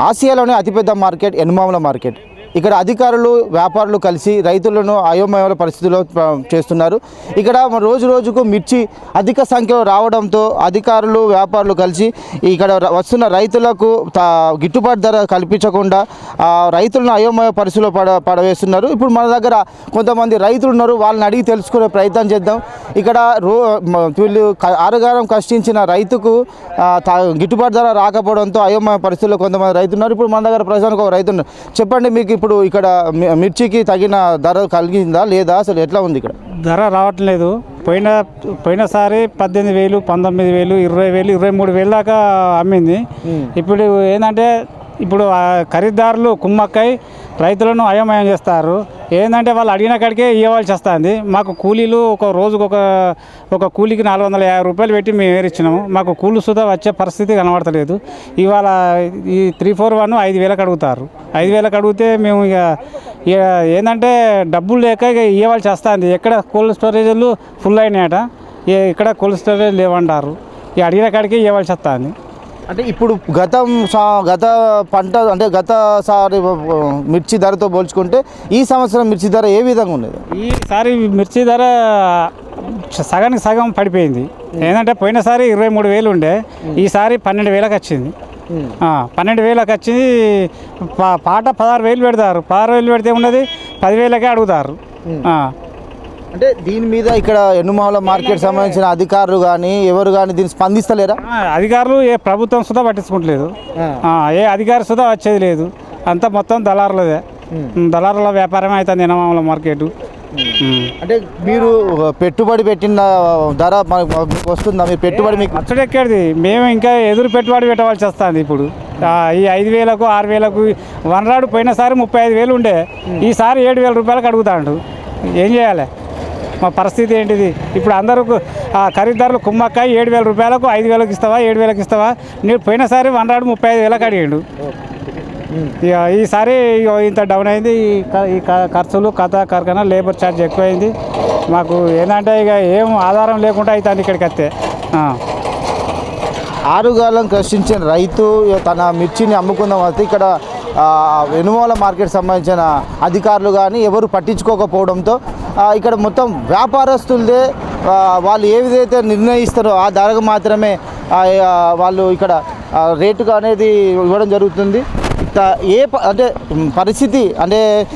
ఆసియాలోనే అతిపెద్ద market Enumamula market. ఇక్కడ అధికారులు వ్యాపారులు కలిసి రైతులను అయోమయ పరిస్థితుల్లో చేస్తున్నారు. ఇక్కడ రోజు రోజుకు మిర్చి అధిక సంఖ్యలో రావడంతో అధికారులు వ్యాపారులు కలిసి ఇక్కడ వస్తున్న రైతులకు తా- గిట్టుబాటు ధర కల్పించకుండా రైతులను అయోమయ పరిస్థితిలో పడ పడవేస్తున్నారు. ఇప్పుడు మన దగ్గర కొంతమంది రైతులు ఉన్నారు. వాళ్ళని అడిగి తెలుసుకునే ప్రయత్నం చేద్దాం. ఇక్కడ రో వీళ్ళు ఆరుగారం కష్టించిన రైతుకు తా- గిట్టుబాటు ధర రాకపోవడంతో అయోమయ పరిస్థితుల్లో కొంతమంది రైతులు ఉన్నారు ఇప్పుడు మన దగ్గర ప్రజలకు ఒక రైతు ఉన్నారు. చెప్పండి మీకు ఇప్పుడు ఇక్కడ మిర్చికి తగిన ధర కలిగిందా లేదా? అసలు ఎట్లా ఉంది ఇక్కడ? ధర రావట్లేదు. పోయిన పోయినసారి పద్దెనిమిది వేలు పంతొమ్మిది వేలు ఇరవై వేలు ఇరవై మూడు వేలు దాకా అమ్మింది. ఇప్పుడు ఏంటంటే ఇప్పుడు ఖరీదారులు కుమ్మక్కై రైతులను అయోమయం చేస్తారు. ఏంటంటే వాళ్ళు అడిగిన కాడికే ఇవ్వాల్సి వస్తుంది. మాకు కూలీలు ఒక రోజుకు ఒక ఒక కూలీకి నాలుగు వందల యాభై రూపాయలు పెట్టి మేము ఏరిచ్చినాము మాకు కూలి సుధా వచ్చే పరిస్థితి కనబడతలేదు. ఇవాళ ఈ త్రీ ఫోర్ వన్ ఐదు వేలకు అడుగుతారు. ఐదు వేలకు అడిగితే మేము ఇక ఏంటంటే డబ్బులు లేక ఇక ఇవ్వాల్సి వస్తుంది. ఎక్కడ కోల్డ్ స్టోరేజ్లు ఫుల్ అయినాయట. ఇక్కడ కోల్డ్ స్టోరేజ్ లేవంటారు ఇక అడిగిన కాడికే ఇవ్వాల్సి వస్తుంది. అంటే ఇప్పుడు గతం సా- గత పంట అంటే గత సారి మిర్చి ధరతో పోల్చుకుంటే ఈ సంవత్సరం మిర్చి ధర ఏ విధంగా ఉన్నది? ఈసారి మిర్చి ధర సగానికి సగం పడిపోయింది. ఏంటంటే పోయినసారి ఇరవై మూడు వేలు ఉండే ఈసారి పన్నెండు వేలకు వచ్చింది. పన్నెండు వేలకు వచ్చింది పా- పాట పదహారు వేలు పెడతారు. పదహారు వేలు పెడితే ఉన్నది పదివేలకే అడుగుతారు. అంటే దీని మీద ఇక్కడ ఎన్నుమాల మార్కెట్ సంబంధించిన అధికారులు కానీ ఎవరు కానీ దీన్ని స్పందిస్తలేరా? అధికారులు ఏ ప్రభుత్వం సుధా పట్టించుకుంటలేదు. ఏ అధికారి సుధా వచ్చేది లేదు. అంతా మొత్తం దళారులదే. దళారుల వ్యాపారమే అవుతుంది నినమామల మార్కెట్. అంటే మీరు పెట్టుబడి పెట్టిన ధర వస్తుందా? మీరు పెట్టుబడి మీకు అచ్చడెక్కడిది మేము ఇంకా ఎదురు పెట్టుబడి పెట్టవలసి వస్తుంది ఇప్పుడు. ఈ ఐదు వేలకు ఆరు వేలకు వనరాడు పోయినసారి ముప్పై ఐదు వేలు ఉండే. ఈసారి ఏడు వేల రూపాయలకు అడుగుతాడు ఏం చేయాలి? మా పరిస్థితి ఏంటిది? ఇప్పుడు అందరూ ఆ ఖరీదారులు కుమ్మక్కాయ ఏడు వేల రూపాయలకు ఐదు వేలకు ఇస్తావా ఏడు వేలకు ఇస్తావా? నేను పోయినసారి వనరాడు ముప్పై ఐదు వేలకు అడిగాడు. ఇక ఈసారి ఇంత డౌన్ అయింది ఈ ఖర్చులు కథ కార్ఖానా లేబర్ ఛార్జ్ ఎక్కువైంది. మాకు ఏంటంటే ఇక ఏం ఆధారం లేకుండా అవుతుంది ఇక్కడికి వస్తే. ఆరుగాలం కష్టించిన రైతు తన మిర్చిని అమ్ముకుందాం వస్తే ఇక్కడ వెనుమూల మార్కెట్ సంబంధించిన అధికారులు కానీ ఎవరు పట్టించుకోకపోవడంతో ఇక్కడ మొత్తం వ్యాపారస్తులదే వాళ్ళు ఏ విధైతే నిర్ణయిస్తారో ఆ ధరకు మాత్రమే వాళ్ళు ఇక్కడ రేటుగా అనేది ఇవ్వడం జరుగుతుంది. ఏ అంటే పరిస్థితి అంటే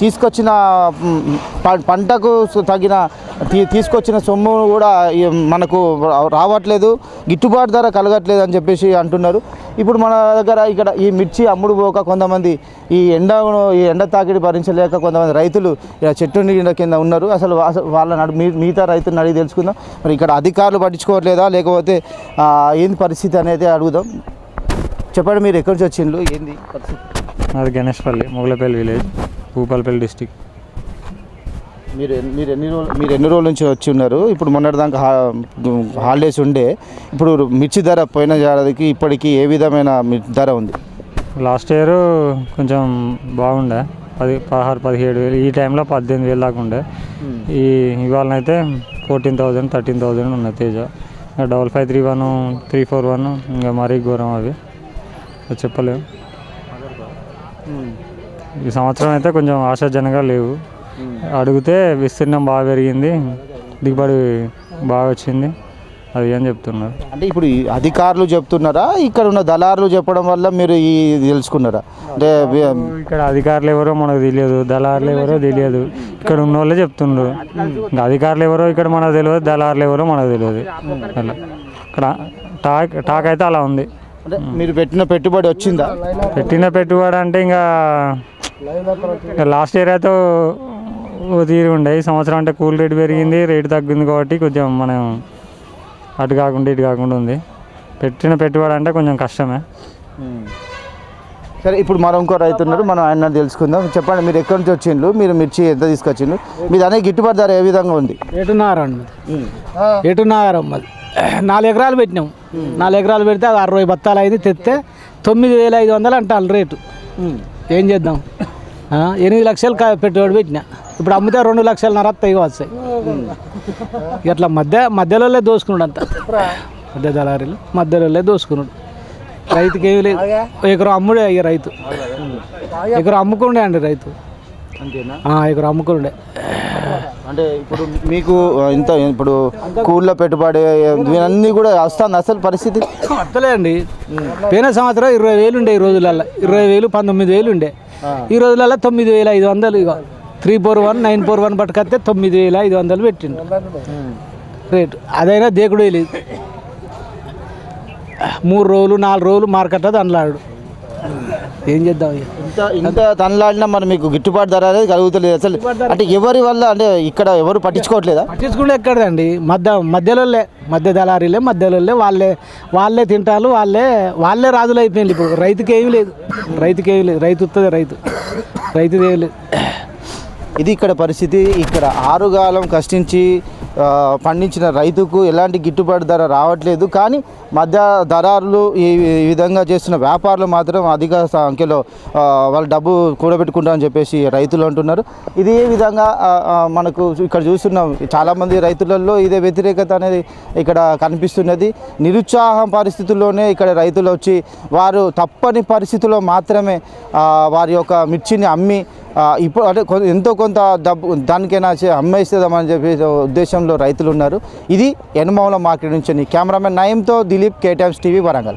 తీసుకొచ్చిన ప- పంటకు తగిన తీ- తీసుకొచ్చిన సొమ్ము కూడా మనకు రావట్లేదు గిట్టుబాటు ధర కలగట్లేదు అని చెప్పేసి అంటున్నారు. ఇప్పుడు మన దగ్గర ఇక్కడ ఈ మిర్చి అమ్ముడు పోక కొంతమంది ఈ ఎండ ఈ ఎండ తాకిడి భరించలేక కొంతమంది రైతులు చెట్టు నీడ కింద ఉన్నారు. అసలు వాళ్ళ వాళ్ళని మీ- మిగతా రైతులను అడిగి తెలుసుకుందాం. మరి ఇక్కడ అధికారులు పట్టించుకోవట్లేదా? లేకపోతే ఏంది పరిస్థితి అనేది అడుగుదాం. చెప్పండి మీరు ఎక్కడి నుంచి వచ్చిండ్రు? ఏంది? అది గణేష్పల్లి మొగలపల్లి విలేజ్ భూపాలపల్లి డిస్టిక్. మీరు మీరు ఎన్ని రోజులు మీరు ఎన్ని రోజుల నుంచి వచ్చి ఉన్నారు? ఇప్పుడు మొన్నటిదాకా హాలిడేస్ ఉండే. ఇప్పుడు మిర్చి ధర పోయిన ఏడాదికి ఇప్పటికి ఏ విధమైన ధర ఉంది? లాస్ట్ ఇయర్ కొంచెం బాగుండే. పది పదహారు పదిహేడు వేలు. ఈ టైంలో పద్దెనిమిది వేలు దాకా ఉండే. ఈ ఇవాళ అయితే ఫోర్టీన్ థౌజండ్ థర్టీన్ థౌజండ్ ఉన్నాయి తేజ. ఇంకా double five three one three four one ఇంకా మరీ ఘోరం అవి. చెప్పలేము ఈ సంవత్సరం అయితే కొంచెం ఆశాజనకంగా లేవు. అడిగితే విస్తీర్ణం బాగా పెరిగింది. దిగుబడి బాగా వచ్చింది. అది అని చెప్తున్నారు? అంటే ఇప్పుడు అధికారులు చెప్తున్నారా? ఇక్కడ ఉన్న దళారులు చెప్పడం వల్ల మీరు ఈ తెలుసుకున్నారా? అంటే ఇక్కడ అధికారులు ఎవరో మనకు తెలియదు. దళారులు ఎవరో తెలియదు. ఇక్కడ ఉన్న వాళ్ళే చెప్తుండ్రు. ఇంకా అధికారులు ఎవరో ఇక్కడ మనకు తెలియదు. దళారులు ఎవరో మనకు తెలియదు. అలా. ఇక్కడ టాక్ టాక్ అయితే అలా ఉంది. అంటే మీరు పెట్టిన పెట్టుబడి వచ్చిందా? పెట్టిన పెట్టుబడి అంటే ఇంకా లాస్ట్ ఇయర్ అయితే తీరు ఉండే. ఈ సంవత్సరం అంటే కూల్ రేట్ పెరిగింది రేటు తగ్గింది కాబట్టి కొంచెం మనం అటు కాకుండా ఇటు కాకుండా ఉంది. పెట్టిన పెట్టుబడి అంటే కొంచెం కష్టమే. సరే ఇప్పుడు మరో ఇంకో రైతు ఉన్నారు మనం ఆయన తెలుసుకుందాం. చెప్పండి మీరు ఎక్కడి నుంచి వచ్చిండ్రు? మీరు మిర్చి ఎంత తీసుకొచ్చిండ్రు? మీది అనే గిట్టుబాటు ధర ఏ విధంగా ఉంది? ఎటున్నర ఎటున్నర నాలుగు ఎకరాలు పెట్టినాం. నాలుగు ఎకరాలు పెడితే అది అరవై బత్తాలు అయింది తెస్తే తొమ్మిది వేల ఐదు వందలు అంటారు రేటు. ఏం చేద్దాం? ఎనిమిది లక్షలు పెట్టుబడి పెట్టిన. ఇప్పుడు అమ్మితే రెండు లక్షల నర తెగ వస్తాయి ఇట్లా మధ్య మధ్యలో దోసుకున్నాడు అంత. మధ్య దళారీలు మధ్యలో దోసుకున్నాడు. రైతుకి ఏమి లేదు. ఎకరం అమ్ముడే అయ్యే రైతు. ఎకరం అమ్ముకుండే అండి రైతు. ఎకరం అమ్ముకుండే. అంటే ఇప్పుడు మీకు ఇంత ఇప్పుడు కూల్లో పెట్టుబడి ఇవన్నీ కూడా వస్తుంది అసలు పరిస్థితి? అండి పోయిన సంవత్సరం ఇరవై వేలు ఉండే ఈ రోజులల్లో. ఇరవై వేలు పంతొమ్మిది వేలు ఉండే. ఈ రోజులలో తొమ్మిది వేల ఐదు వందలు ఇక three four one nine four one పట్టుకొస్తే తొమ్మిది వేల ఐదు వందలు పెట్టిండు. రేటు. అదైనా దేకుడే లేదు మూడు రోజులు నాలుగు రోజులు మార్కెట్ దండలాడు ఏం చేద్దాం ఇంత ఇంత తనలాడినా మరి మీకు గిట్టుబాటు ధర అనేది కలుగుతలేదు అసలు. అంటే ఎవరి వల్ల అంటే ఇక్కడ ఎవరు పట్టించుకోవట్లేదా? పట్టించుకుంటే ఎక్కడదండి. మధ్య మధ్యలోలే మధ్య దళారీలే మధ్యలోలే వాళ్ళే వాళ్ళే తింటారు వాళ్ళే వాళ్ళే రాజులు అయిపోయింది ఇప్పుడు. రైతుకి ఏమీ లేదు. రైతుకి ఏమీ లేదు. రైతు వస్తుంది రైతు. రైతుది ఏమీ లేదు. ఇది ఇక్కడ పరిస్థితి. ఇక్కడ ఆరుగాలం కష్టించి పండించిన రైతుకు ఎలాంటి గిట్టుబాటు ధర రావట్లేదు. కానీ మధ్య దరారులు ఈ ఈ విధంగా చేస్తున్న వ్యాపారులు మాత్రం అధిక సంఖ్యలో వాళ్ళు డబ్బు కూడబెట్టుకుంటారని చెప్పేసి రైతులు అంటున్నారు. ఇదే విధంగా మనకు ఇక్కడ చూస్తున్నాం చాలామంది రైతులలో ఇదే వ్యతిరేకత అనేది ఇక్కడ కనిపిస్తున్నది. నిరుత్సాహం పరిస్థితుల్లోనే ఇక్కడ రైతులు వచ్చి వారు తప్పని పరిస్థితుల్లో మాత్రమే వారి యొక్క మిర్చిని అమ్మి ఇప్పుడు అంటే ఎంతో కొంత డబ్బు దానికైనా చే- చెప్పి ఉద్దేశంలో రైతులు ఉన్నారు. ఇది ఎనమౌల మార్కెట్ నుంచి కెమెరామెన్ నయంతో దిలీప్ కేటీఎంస్ టీవీ వరంగల్.